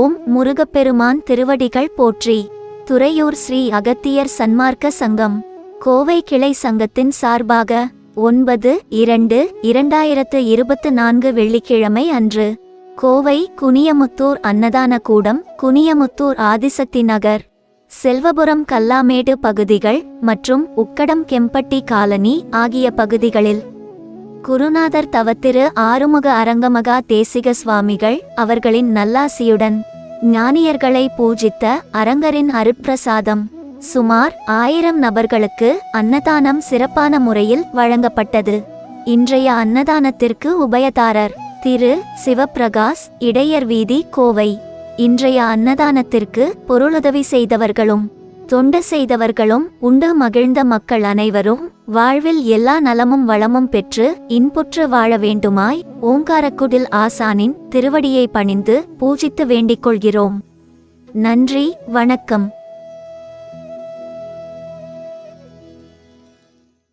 ஓம் முருகப்பெருமான் திருவடிகள் போற்றி. துறையூர் ஸ்ரீ அகத்தியர் சன்மார்க்க சங்கம். கோவை கிளை சங்கத்தின் சார்பாக ஒன்பது இரண்டு இரண்டாயிரத்து இருபத்து நான்கு வெள்ளிக்கிழமை அன்று கோவை குனியமுத்தூர் அன்னதான கூடம் குனியமுத்தூர் ஆதிசக்தி நகர். செல்வபுரம் கல்லாமேடு பகுதிகள் மற்றும் உக்கடம் கெம்பட்டி காலனி ஆகிய பகுதிகளில் குருநாதர் தவத்திரு ஆறுமுக அரங்கமகா தேசிக சுவாமிகள் அவர்களின் நல்லாசியுடன் ஞானியர்களை பூஜித்த அரங்கரின் அருட்பிரசாதம். சுமார் ஆயிரம் நபர்களுக்கு அன்னதானம் சிறப்பான முறையில் வழங்கப்பட்டது. இன்றைய அன்னதானத்திற்கு உபயதாரர் திரு. சிவப்பிரகாஷ் இடையர் வீதி கோவை. இன்றைய அன்னதானத்திற்கு பொருளுதவி செய்தவர்களும் தொண்டு செய்தவர்களும் உண்டு மகிழ்ந்த மக்கள் அனைவரும் வாழ்வில் எல்லா நலமும் வளமும் பெற்று இன்புற்று வாழ வேண்டுமாய் ஓங்காரக்குடில் ஆசானின் திருவடியை பணிந்து பூஜித்து வேண்டிக் கொள்கிறோம். நன்றி வணக்கம்.